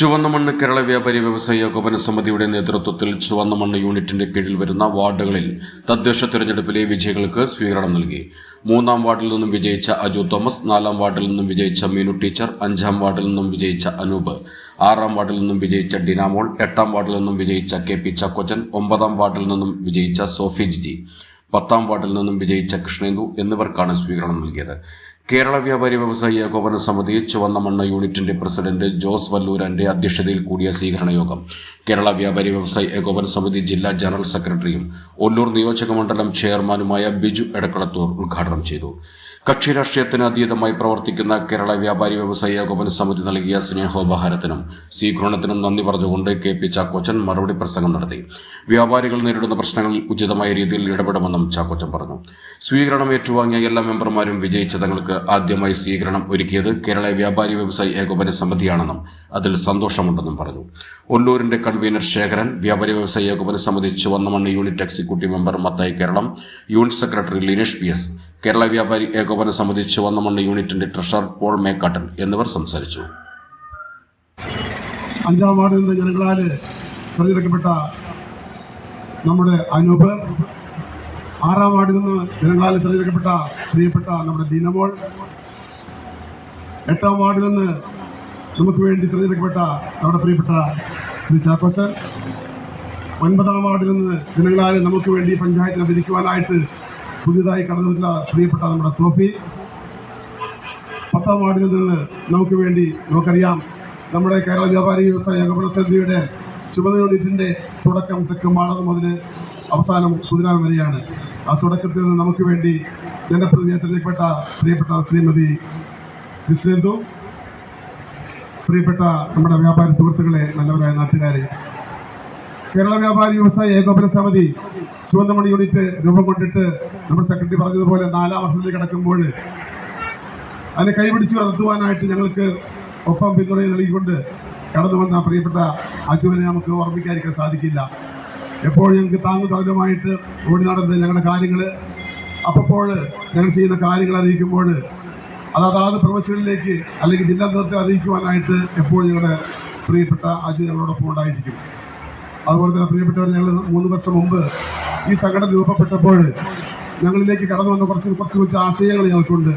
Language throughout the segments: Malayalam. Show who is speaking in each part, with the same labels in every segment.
Speaker 1: ചുവന്ന മണ്ണ് കേരള വ്യാപാരി വ്യവസായ ഏകോപന സമിതിയുടെ നേതൃത്വത്തിൽ ചുവന്ന മണ്ണ് യൂണിറ്റിന്റെ കീഴിൽ വരുന്ന വാർഡുകളിൽ തദ്ദേശ തിരഞ്ഞെടുപ്പിലെ വിജയികൾക്ക് സ്വീകരണം നൽകി മൂന്നാം വാർഡിൽ നിന്നും വിജയിച്ച അജു തോമസ് നാലാം വാർഡിൽ നിന്നും വിജയിച്ച മീനു ടീച്ചർ അഞ്ചാം വാർഡിൽ നിന്നും വിജയിച്ച അനൂപ് ആറാം വാർഡിൽ നിന്നും വിജയിച്ച ഡിനാമോൾ എട്ടാം വാർഡിൽ നിന്നും വിജയിച്ച കെ പി ചക്കോച്ചൻ ഒമ്പതാം വാർഡിൽ നിന്നും വിജയിച്ച സോഫി ജിജി പത്താം വാർഡിൽ നിന്നും വിജയിച്ച കൃഷ്ണേന്ദു എന്നിവർക്കാണ് സ്വീകരണം നൽകിയത് കേരള വ്യാപാരി വ്യവസായി ഏകോപന സമിതി ചുവന്ന മണ്ണ യൂണിറ്റിന്റെ പ്രസിഡന്റ് ജോസ് വല്ലൂരാന്റെ അധ്യക്ഷതയിൽ കൂടിയ സ്വീകരണ യോഗം കേരള വ്യാപാരി വ്യവസായി ഏകോപന സമിതി ജില്ലാ ജനറൽ സെക്രട്ടറിയും ഒല്ലൂർ നിയോജകമണ്ഡലം ചെയർമാനുമായ ബിജു എടക്കളത്തൂർ ഉദ്ഘാടനം ചെയ്തു കക്ഷി രാഷ്ട്രീയത്തിന് അതീതമായി പ്രവർത്തിക്കുന്ന കേരള വ്യാപാരി വ്യവസായ ഏകോപന സമിതി നൽകിയ സ്നേഹോപഹാരത്തിനും സ്വീകരണത്തിനും നന്ദി പറഞ്ഞുകൊണ്ട് കെ പി ചാക്കോച്ചൻ മറുപടി പ്രസംഗം നടത്തി വ്യാപാരികൾ നേരിടുന്ന പ്രശ്നങ്ങളിൽ ഉചിതമായ രീതിയിൽ ഇടപെടുമെന്നും ചാക്കോച്ചൻ പറഞ്ഞു സ്വീകരണം ഏറ്റുവാങ്ങിയ എല്ലാ മെമ്പർമാരും വിജയിച്ച തങ്ങൾക്ക് ആദ്യമായി സ്വീകരണം ഒരുക്കിയത് കേരള വ്യാപാരി വ്യവസായി ഏകോപന സമിതിയാണെന്നും അതിൽ സന്തോഷമുണ്ടെന്നും പറഞ്ഞു ഒല്ലൂരിന്റെ കൺവീനർ ശേഖരൻ വ്യാപാരി Vyavasayi Ekopana Samithi Chuvannamannu unit executive member Mathai Kerala unit secretary Linesh P S Kerala Vyapari Ekopana സമിതി ചുവന്നമണ്ണ യൂണിറ്റിന്റെ ട്രഷറർ പോൾ മേക്കാട്ടൻ എന്നിവർ സംസാരിച്ചു
Speaker 2: അഞ്ചാം വാർഡിൽ നിന്ന് ജനങ്ങളാൽ തെരഞ്ഞെടുക്കപ്പെട്ട നമ്മുടെ അനൂപ് ആറാം വാർഡിൽ നിന്ന് ജനങ്ങളാൽ തെരഞ്ഞെടുക്കപ്പെട്ട പ്രിയപ്പെട്ട നമ്മുടെ ദീനമോൾ എട്ടാം വാർഡിൽ നിന്ന് നമുക്ക് വേണ്ടി തെരഞ്ഞെടുക്കപ്പെട്ട നമ്മുടെ പ്രിയപ്പെട്ട ചാക്കോച്ചൻ ഒൻപതാം വാർഡിൽ നിന്ന് ജനങ്ങളാൽ നമുക്ക് വേണ്ടി പഞ്ചായത്തിനെ വിധിക്കുവാനായിട്ട് പുതിയതായി കടന്നു പ്രിയപ്പെട്ട നമ്മുടെ സോഫി പത്താം വാർഡിൽ നിന്ന് നമുക്ക് വേണ്ടി നമുക്കറിയാം നമ്മുടെ കേരള വ്യാപാരി വ്യവസായ ഏകോപന സമിതിയുടെ ചുമതല യൂണിറ്റിൻ്റെ തുടക്കം തെക്കുംപാളത് മുതൽ അവസാനം സുദിനാൻ വരെയാണ് ആ തുടക്കത്തിൽ നിന്ന് നമുക്ക് വേണ്ടി ജനപ്രതിനിധിയെ തെരഞ്ഞെടുപ്പെട്ട പ്രിയപ്പെട്ട ശ്രീമതി കൃഷ്ണേന്ദു പ്രിയപ്പെട്ട നമ്മുടെ വ്യാപാരി സുഹൃത്തുക്കളെ നല്ലവരായ നാട്ടുകാരെ കേരള വ്യാപാരി വ്യവസായ ഏകോപന സമിതി ചുവന്നമണി യൂണിറ്റ് രൂപം കൊണ്ടിട്ട് നമ്മുടെ സെക്രട്ടറി പറഞ്ഞതുപോലെ നാലാം വർഷത്തിൽ കിടക്കുമ്പോൾ അതിനെ കൈപിടിച്ച് നടത്തുവാനായിട്ട് ഞങ്ങൾക്ക് ഒപ്പം പിന്തുണ നൽകിക്കൊണ്ട് കടന്നു വന്ന പ്രിയപ്പെട്ട അച്ഛനെ നമുക്ക് ഓർമ്മിക്കാതിരിക്കാൻ സാധിക്കില്ല എപ്പോഴും ഞങ്ങൾക്ക് താങ്ങു തകരമായിട്ട് ഓടി നടന്ന് ഞങ്ങളുടെ കാര്യങ്ങൾ അപ്പോൾ ഞങ്ങൾ ചെയ്യുന്ന കാര്യങ്ങൾ അറിയിക്കുമ്പോൾ അത് അതാത് പ്രവശ്യങ്ങളിലേക്ക് അല്ലെങ്കിൽ ജില്ലാ നേതൃത്വം അറിയിക്കുവാനായിട്ട് എപ്പോഴും ഞങ്ങളുടെ പ്രിയപ്പെട്ട അജു ഞങ്ങളോടൊപ്പം ഉണ്ടായിരിക്കും അതുപോലെ തന്നെ പ്രിയപ്പെട്ടവർ ഞങ്ങൾ മൂന്ന് വർഷം മുമ്പ് ഈ സംഘടന രൂപപ്പെട്ടപ്പോൾ ഞങ്ങളിലേക്ക് കടന്നു വന്ന കുറച്ച് കുറച്ച് കുറച്ച് ആശയങ്ങൾ ഞങ്ങൾക്കുണ്ട്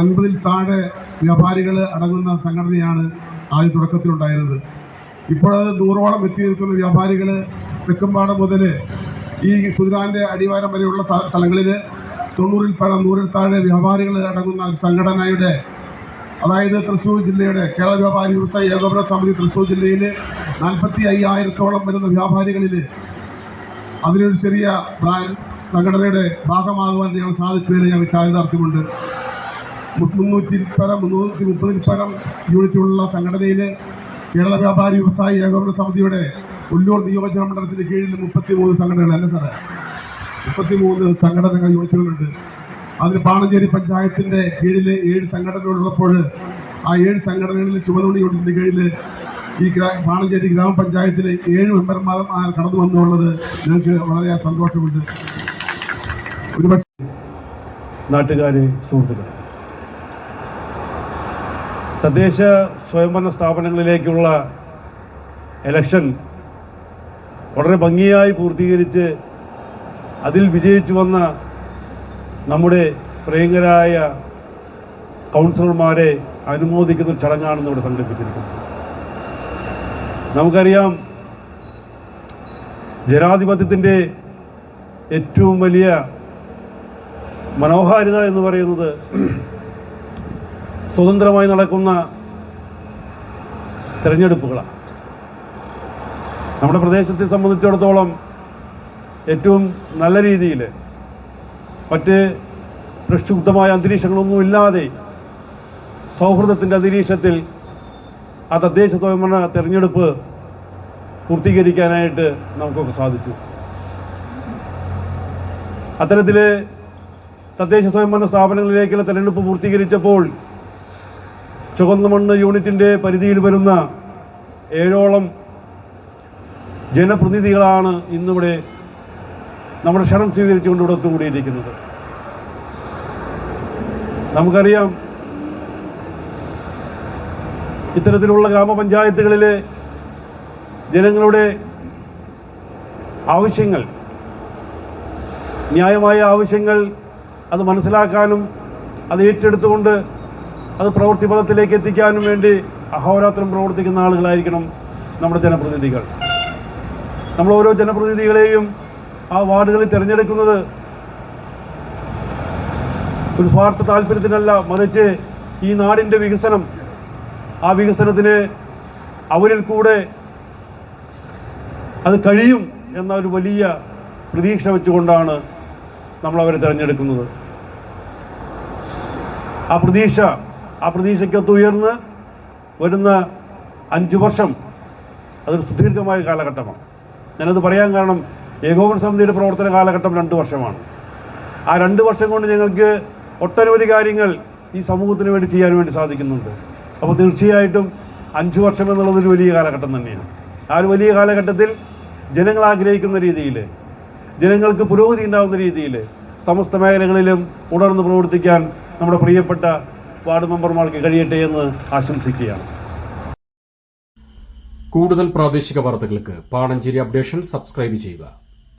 Speaker 2: അൻപതിൽ താഴെ വ്യാപാരികൾ അടങ്ങുന്ന സംഘടനയാണ് ആദ്യ തുടക്കത്തിലുണ്ടായിരുന്നത് ഇപ്പോഴത് നൂറോളം എത്തി നിൽക്കുന്ന വ്യാപാരികൾ തെക്കുംപാടം മുതൽ ഈ കുതിരാൻ്റെ അടിവാരം വരെയുള്ള സ്ഥലങ്ങളിൽ തൊണ്ണൂറിൽ പരം നൂറിൽ താഴെ വ്യാപാരികൾ അടങ്ങുന്ന സംഘടനയുടെ അതായത് തൃശ്ശൂർ ജില്ലയുടെ കേരള വ്യാപാരി വ്യവസായ ഏകോപന സമിതി തൃശ്ശൂർ ജില്ലയിൽ നാൽപ്പത്തി അയ്യായിരത്തോളം വരുന്ന വ്യാപാരികളിൽ അതിനൊരു ചെറിയ സംഘടനയുടെ ഭാഗമാകുവാൻ ഞങ്ങൾ സാധിച്ചതിന് ഞങ്ങൾക്ക് ചാരിതാർത്ഥ്യമുണ്ട് മുന്നൂറ്റി പരം മുന്നൂറ്റി മുപ്പതിൽ പരം യൂണിറ്റുകളുള്ള സംഘടനയിൽ കേരള വ്യാപാരി വ്യവസായി ഏകോപന സമിതിയുടെ ഉള്ളൂർ നിയോജക മണ്ഡലത്തിൻ്റെ കീഴിൽ മുപ്പത്തി മൂന്ന് സംഘടനകൾ അല്ല സാറേ മുപ്പത്തി മൂന്ന് സംഘടനകൾ യൂണിറ്റുകളുണ്ട് അതിൽ പാണഞ്ചേരി പഞ്ചായത്തിൻ്റെ കീഴിൽ ഏഴ് സംഘടനകളുള്ളപ്പോൾ ആ ഏഴ് സംഘടനകളിൽ ചുമതലയോടിൻ്റെ കീഴിൽ ഈ വാണിജ്യത്തി ഗ്രാമപഞ്ചായത്തിലെ ഏഴ് മെമ്പർമാർ കടന്നു വന്നുള്ളത് ഞങ്ങൾക്ക് വളരെ സന്തോഷമുണ്ട് ഒരുപക്ഷെ
Speaker 3: നാട്ടുകാരെ സുഹൃത്തുക്കളെ തദ്ദേശ സ്വയംഭരണ സ്ഥാപനങ്ങളിലേക്കുള്ള എലക്ഷൻ വളരെ ഭംഗിയായി പൂർത്തീകരിച്ച് അതിൽ വിജയിച്ചു വന്ന നമ്മുടെ പ്രിയങ്കരായ കൗൺസിലർമാരെ അനുമോദിക്കുന്ന ചടങ്ങാണ് ഇവിടെ സംഘടിപ്പിച്ചിരിക്കുന്നത് നമുക്കറിയാം ജനാധിപത്യത്തിൻ്റെ ഏറ്റവും വലിയ മനോഹാരിത എന്ന് പറയുന്നത് സ്വതന്ത്രമായി നടക്കുന്ന തിരഞ്ഞെടുപ്പുകളാണ് നമ്മുടെ പ്രദേശത്തെ സംബന്ധിച്ചിടത്തോളം ഏറ്റവും നല്ല രീതിയിൽ മറ്റ് പ്രക്ഷുബ്ധമായ അന്തരീക്ഷങ്ങളൊന്നുമില്ലാതെ സൗഹൃദത്തിൻ്റെ അന്തരീക്ഷത്തിൽ ആ തദ്ദേശ സ്വയംഭരണ തെരഞ്ഞെടുപ്പ് പൂർത്തീകരിക്കാനായിട്ട് നമുക്കൊക്കെ സാധിച്ചു അത്തരത്തിൽ തദ്ദേശ സ്വയംഭരണ സ്ഥാപനങ്ങളിലേക്കുള്ള തെരഞ്ഞെടുപ്പ് പൂർത്തീകരിച്ചപ്പോൾ ചുവന്ന മണ്ണ് യൂണിറ്റിൻ്റെ പരിധിയിൽ വരുന്ന ഏഴോളം ജനപ്രതിനിധികളാണ് ഇന്നിവിടെ നമ്മുടെ ക്ഷണം സ്വീകരിച്ചുകൊണ്ട് ഇവിടെ ഒത്തുകൂടിയിരിക്കുന്നത് നമുക്കറിയാം ഇത്തരത്തിലുള്ള ഗ്രാമപഞ്ചായത്തുകളിലെ ജനങ്ങളുടെ ആവശ്യങ്ങൾ ന്യായമായ ആവശ്യങ്ങൾ അത് മനസ്സിലാക്കാനും അത് ഏറ്റെടുത്തുകൊണ്ട് അത് പ്രവൃത്തിപഥത്തിലേക്ക് എത്തിക്കാനും വേണ്ടി അഹോരാത്രം പ്രവർത്തിക്കുന്ന ആളുകളായിരിക്കണം നമ്മുടെ ജനപ്രതിനിധികൾ നമ്മൾ ഓരോ ജനപ്രതിനിധികളെയും ആ വാർഡുകളിൽ തിരഞ്ഞെടുക്കുന്നത് ഒരു സ്വാർത്ഥ താല്പര്യത്തിനല്ല മറിച്ച് ഈ നാടിൻ്റെ വികസനം ആ വികസനത്തിന് അവരിൽ കൂടെ അത് കഴിയും എന്ന ഒരു വലിയ പ്രതീക്ഷ വെച്ചുകൊണ്ടാണ് നമ്മൾ അവരെ തിരഞ്ഞെടുക്കുന്നത് ആ പ്രതീക്ഷ ആ പ്രതീക്ഷയ്ക്കൊത്ത് ഉയർന്ന് വരുന്ന അഞ്ച് വർഷം അതൊരു സുദീർഘമായ കാലഘട്ടമാണ് ഞാനത് പറയാൻ കാരണം ഏകോപന സമിതിയുടെ പ്രവർത്തന കാലഘട്ടം രണ്ട് വർഷമാണ് ആ രണ്ട് വർഷം കൊണ്ട് ഞങ്ങൾക്ക് ഒട്ടനവധി കാര്യങ്ങൾ ഈ സമൂഹത്തിന് വേണ്ടി ചെയ്യാൻ വേണ്ടി സാധിക്കുന്നുണ്ട് അപ്പോൾ തീർച്ചയായിട്ടും അഞ്ച് വർഷം എന്നുള്ളതൊരു വലിയ കാലഘട്ടം തന്നെയാണ് ആ ഒരു വലിയ കാലഘട്ടത്തിൽ ജനങ്ങൾ ആഗ്രഹിക്കുന്ന രീതിയിൽ ജനങ്ങൾക്ക് പുരോഗതി ഉണ്ടാകുന്ന രീതിയിൽ സമസ്ത മേഖലകളിലും ഉണർന്ന് പ്രവർത്തിക്കാൻ നമ്മുടെ പ്രിയപ്പെട്ട വാർഡ് മെമ്പർമാർക്ക് കഴിയട്ടെ എന്ന് ആശംസിക്കുകയാണ്
Speaker 1: കൂടുതൽ പ്രാദേശിക വാർത്തകൾക്ക് പാണഞ്ചേരി അപ്ഡേഷൻ സബ്സ്ക്രൈബ് ചെയ്യുക